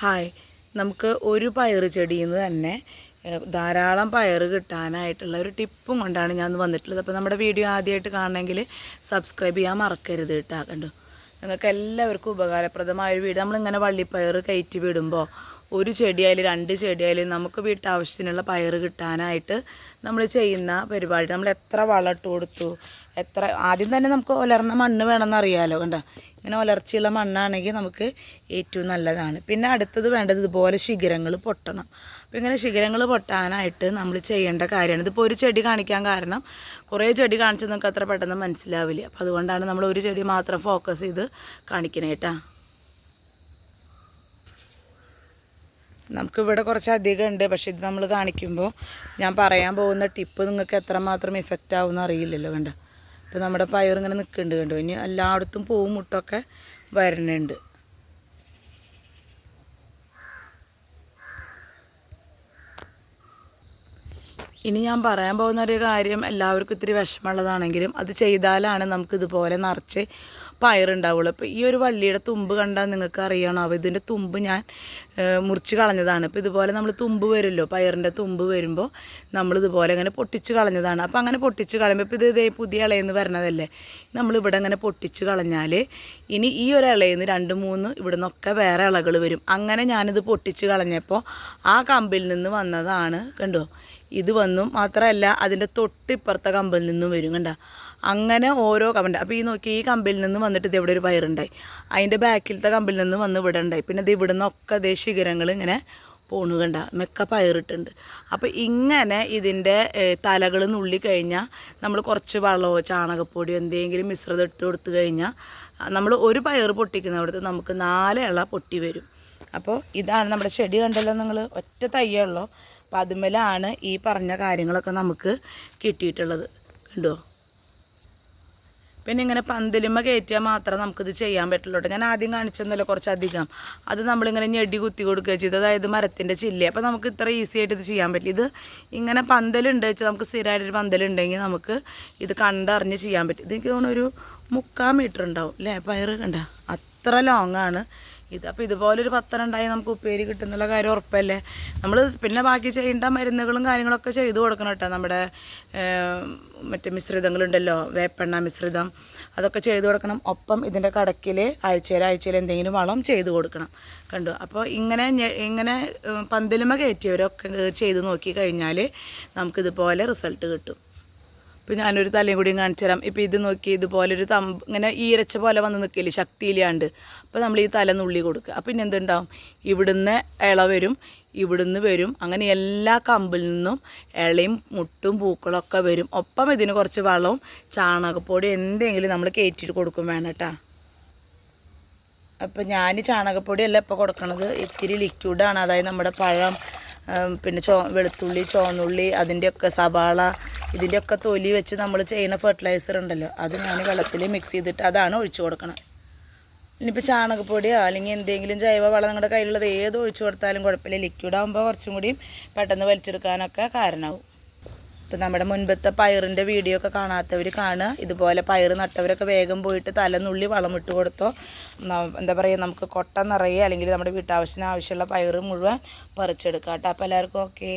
Hi. നമുക്ക് ഒരു പയർ ചെടിയിൽ നിന്ന് തന്നെ ധാരാളം പയർ കിട്ടാനായിട്ടുള്ള ഒരു ടിപ്പും കൊണ്ടാണ് ഞാൻ വന്നിട്ടുള്ളത്. അപ്പോൾ നമ്മുടെ വീഡിയോ ആദ്യമായിട്ട് കാണണമെങ്കിൽ സബ്സ്ക്രൈബ് ചെയ്യാൻ മറക്കരുത് കേട്ടോ. നിങ്ങൾക്ക് എല്ലാവർക്കും ഉപകാരപ്രദമായ ഒരു വീഡിയോ നമ്മളിങ്ങനെ വള്ളിപ്പയർ കയറ്റി വിടുമ്പോൾ ഒരു ചെടിയായാലും രണ്ട് ചെടിയായാലും നമുക്ക് വീട്ടാവശ്യത്തിനുള്ള പയറ് കിട്ടാനായിട്ട് നമ്മൾ ചെയ്യുന്ന പരിപാടി. നമ്മൾ എത്ര വളം ഇട്ട് കൊടുത്തു? എത്ര ആദ്യം തന്നെ നമുക്ക് ഒലർന്ന മണ്ണ് വേണമെന്ന് അറിയാമല്ലോ കണ്ട? ഇങ്ങനെ ഒലർച്ചയുള്ള മണ്ണാണെങ്കിൽ നമുക്ക് ഏറ്റവും നല്ലതാണ്. പിന്നെ അടുത്തത് വേണ്ടത് ഇതുപോലെ ശിഖരങ്ങൾ പൊട്ടണം. അപ്പോൾ ഇങ്ങനെ ശിഖരങ്ങൾ പൊട്ടാനായിട്ട് നമ്മൾ ചെയ്യേണ്ട കാര്യമാണ്. ഇതിപ്പോൾ ഒരു ചെടി കാണിക്കാൻ കാരണം കുറേ ചെടി കാണിച്ചത് നമുക്ക് അത്ര പെട്ടെന്ന് മനസ്സിലാവില്ല. അപ്പോൾ അതുകൊണ്ടാണ് നമ്മൾ ഒരു ചെടി മാത്രം ഫോക്കസ് ചെയ്ത് കാണിക്കണേ നമുക്കിവിടെ കുറച്ച് അധികം ഉണ്ട് പക്ഷേ ഇത് നമ്മൾ കാണിക്കുമ്പോൾ ഞാൻ പറയാൻ പോകുന്ന ടിപ്പ് നിങ്ങൾക്ക് എത്രമാത്രം ഇഫക്റ്റ് ആവുമെന്ന് അറിയില്ലല്ലോ കണ്ട? ഇപ്പോൾ നമ്മുടെ പയർ ഇങ്ങനെ നിൽക്കുന്നുണ്ട് കണ്ടു? ഇനി എല്ലായിടത്തും പൂവും മുട്ടൊക്കെ വരണുണ്ട് ഇനി ഞാൻ പറയാൻ പോകുന്ന ഒരു കാര്യം എല്ലാവർക്കും ഇത്തിരി വിഷമമുള്ളതാണെങ്കിലും അത് ചെയ്താലാണ് നമുക്കിതുപോലെ നിറച്ച് പയറുണ്ടാവുള്ളൂ. അപ്പോൾ ഈ ഒരു വള്ളിയുടെ തുമ്പ് കണ്ടാൽ നിങ്ങൾക്ക് അറിയണോ ഇതിന്റെ തുമ്പ് ഞാൻ മുറിച്ച് കളഞ്ഞതാണ്. അപ്പോൾ ഇതുപോലെ നമ്മൾ തുമ്പ് വരുമല്ലോ പയറിന്റെ തുമ്പ് വരുമ്പോൾ നമ്മൾ ഇതുപോലെ ഇങ്ങനെ പൊട്ടിച്ച് കളഞ്ഞതാണ്. അപ്പോൾ അങ്ങനെ പൊട്ടിച്ച് കളയുമ്പോൾ ഇപ്പോൾ ഇത് ഇതേ പുതിയ ഇളയെന്ന് വരണതല്ലേ നമ്മളിവിടെ അങ്ങനെ പൊട്ടിച്ച് കളഞ്ഞാൽ ഇനി ഈ ഒരു ഇളയിൽ നിന്ന് രണ്ട് മൂന്ന് ഇവിടെ നിന്നൊക്കെ വേറെ ഇളകൾ വരും. അങ്ങനെ ഞാനിത് പൊട്ടിച്ച് കളഞ്ഞപ്പോൾ ആ കമ്പിൽ നിന്ന് വന്നതാണ് കണ്ടോ? ഇത് വന്നു മാത്രമല്ല അതിന്റെ തൊട്ടിപ്പുറത്തെ കമ്പിൽ നിന്നും വരും കണ്ട. അങ്ങനെ ഓരോ കമ്പുണ്ട് അപ്പോൾ ഈ നോക്കി ഈ കമ്പിൽ നിന്ന് വന്നിട്ട് ഇത് ഇവിടെ ഒരു പയറുണ്ടായി അതിന്റെ ബാക്കിലത്തെ കമ്പിൽ നിന്ന് വന്ന് ഇവിടെ ഉണ്ടായി. പിന്നെ ഇത് ഇവിടെ നിന്നൊക്കെ അതേ ശിഖരങ്ങൾ ഇങ്ങനെ പോണു കണ്ട. മെക്ക പയറിട്ടുണ്ട്. അപ്പോൾ ഇങ്ങനെ ഇതിന്റെ തലകൾ നുള്ളി കഴിഞ്ഞാൽ നമ്മൾ കുറച്ച് വെള്ളമോ ചാണകപ്പൊടിയോ എന്തെങ്കിലും മിശ്രിതം ഇട്ട് കൊടുത്തു കഴിഞ്ഞാൽ നമ്മൾ ഒരു പയർ പൊട്ടിക്കുന്നിടത്ത് നമുക്ക് നാല് പൊട്ടി വരും. അപ്പോൾ ഇതാണ് നമ്മുടെ ചെടി കണ്ടല്ലോ നിങ്ങൾ ഒറ്റ തയ്യുള്ളൂ അപ്പോൾ അതുമേലാണ് ഈ പറഞ്ഞ കാര്യങ്ങളൊക്കെ നമുക്ക് കിട്ടിയിട്ടുള്ളത്. കണ്ടോ? പിന്നെ ഇങ്ങനെ പന്തലിമ കയറ്റിയാൽ മാത്രമേ നമുക്കിത് ചെയ്യാൻ പറ്റുള്ളൂ ഞാൻ ആദ്യം കാണിച്ചെന്നല്ലോ കുറച്ചധികം. അത് നമ്മളിങ്ങനെ ഞെടി കുത്തി കൊടുക്കുക ചെയ്തു അതായത് മരത്തിന്റെ ചില്ലി. അപ്പോൾ നമുക്ക് ഇത്ര ഈസി ആയിട്ട് ഇത് ചെയ്യാൻ പറ്റില്ല. ഇത് ഇങ്ങനെ പന്തലുണ്ട് വെച്ചാൽ നമുക്ക് സ്ഥിരമായിട്ടൊരു പന്തലുണ്ടെങ്കിൽ നമുക്ക് ഇത് കണ്ടറിഞ്ഞ് ചെയ്യാൻ പറ്റും. ഇത് എനിക്ക് തോന്നുന്നു ഒരു മുക്കാൽ മീറ്റർ ഉണ്ടാവും. അല്ലേ? പയറ് കണ്ട? അത്ര ലോങ് ആണ്. ഇത് അപ്പോൾ ഇതുപോലൊരു പത്തനം ഉണ്ടായി നമുക്ക് ഉപ്പേരി കിട്ടുന്നുള്ള കാര്യം ഉറപ്പല്ലേ? നമ്മൾ പിന്നെ ബാക്കി ചെയ്യേണ്ട മരുന്നുകളും കാര്യങ്ങളൊക്കെ ചെയ്തു കൊടുക്കണം കേട്ടോ നമ്മുടെ മറ്റേ മിശ്രിതങ്ങളുണ്ടല്ലോ വേപ്പെണ്ണ മിശ്രിതം അതൊക്കെ ചെയ്തു കൊടുക്കണം. ഒപ്പം ഇതിന്റെ കടക്കിൽ ആഴ്ചയിൽ ആഴ്ചയിൽ എന്തെങ്കിലും വളം ചെയ്തു കൊടുക്കണം. കണ്ടു? അപ്പോൾ ഇങ്ങനെ ഇങ്ങനെ പന്തലുമ കയറ്റിയവരൊക്കെ ചെയ്ത് നോക്കി കഴിഞ്ഞാൽ നമുക്കിതുപോലെ റിസൾട്ട് കിട്ടും. ഇപ്പം ഞാനൊരു തലയും കൂടിയും കാണിച്ചു തരാം. ഇപ്പം ഇത് നോക്കി ഇതുപോലൊരു തമ്പ് ഇങ്ങനെ ഈരച്ച പോലെ വന്ന് നിൽക്കില്ലേ? ശക്തിയില്ലാണ്ട്. അപ്പോൾ നമ്മൾ ഈ തല നുള്ളി കൊടുക്കുക. അപ്പം പിന്നെ എന്തുണ്ടാവും? ഇവിടുന്ന് ഇള വരും ഇവിടുന്ന് വരും. അങ്ങനെ എല്ലാ കമ്പിൽ നിന്നും ഇളയും മുട്ടും പൂക്കളൊക്കെ വരും. ഒപ്പം ഇതിന് കുറച്ച് വളവും ചാണകപ്പൊടി എന്തെങ്കിലും നമ്മൾ കയറ്റിയിട്ട് കൊടുക്കും വേണം കേട്ടോ. അപ്പം ഞാൻ ചാണകപ്പൊടിയല്ല ഇപ്പോൾ കൊടുക്കണത്. ഇത്തിരി ലിക്വിഡാണ് അതായത് നമ്മുടെ പഴം പിന്നെ ചോ വെളുത്തുള്ളി ചോന്നുള്ളി അതിന്റെയൊക്കെ സവാള ഇതിന്റെയൊക്കെ തൊലി വെച്ച് നമ്മൾ ചെയ്യുന്ന ഫെർട്ടിലൈസർ ഉണ്ടല്ലോ അത് ഞാൻ വെള്ളത്തിൽ മിക്സ് ചെയ്തിട്ട് അതാണ് ഒഴിച്ചു കൊടുക്കണം. ഇനിയിപ്പോൾ ചാണകപ്പൊടിയോ അല്ലെങ്കിൽ എന്തെങ്കിലും ജൈവ വളം നിങ്ങളുടെ കയ്യിലുള്ളത് ഏത് ഒഴിച്ചു കൊടുത്താലും കുഴപ്പമില്ല. ലിക്വിഡ് ആകുമ്പോൾ കുറച്ചും കൂടിയും പെട്ടെന്ന് വലിച്ചെടുക്കാനൊക്കെ കാരണമാവും. ഇപ്പം നമ്മുടെ മുൻപത്തെ പയറിന്റെ വീഡിയോ ഒക്കെ കാണാത്തവർ കാണുക. ഇതുപോലെ പയർ നട്ടവരൊക്കെ വേഗം പോയിട്ട് തലനുള്ളി ഇട്ട് കൊടുത്തോ. എന്താ പറയുക നമുക്ക് കൊട്ട നിറയെ അല്ലെങ്കിൽ നമ്മുടെ വീട്ടാവശ്യത്തിന് ആവശ്യമുള്ള പയർ മുഴുവൻ പറിച്ചെടുക്കാം കേട്ടോ. അപ്പോൾ എല്ലാവർക്കും ഓക്കേ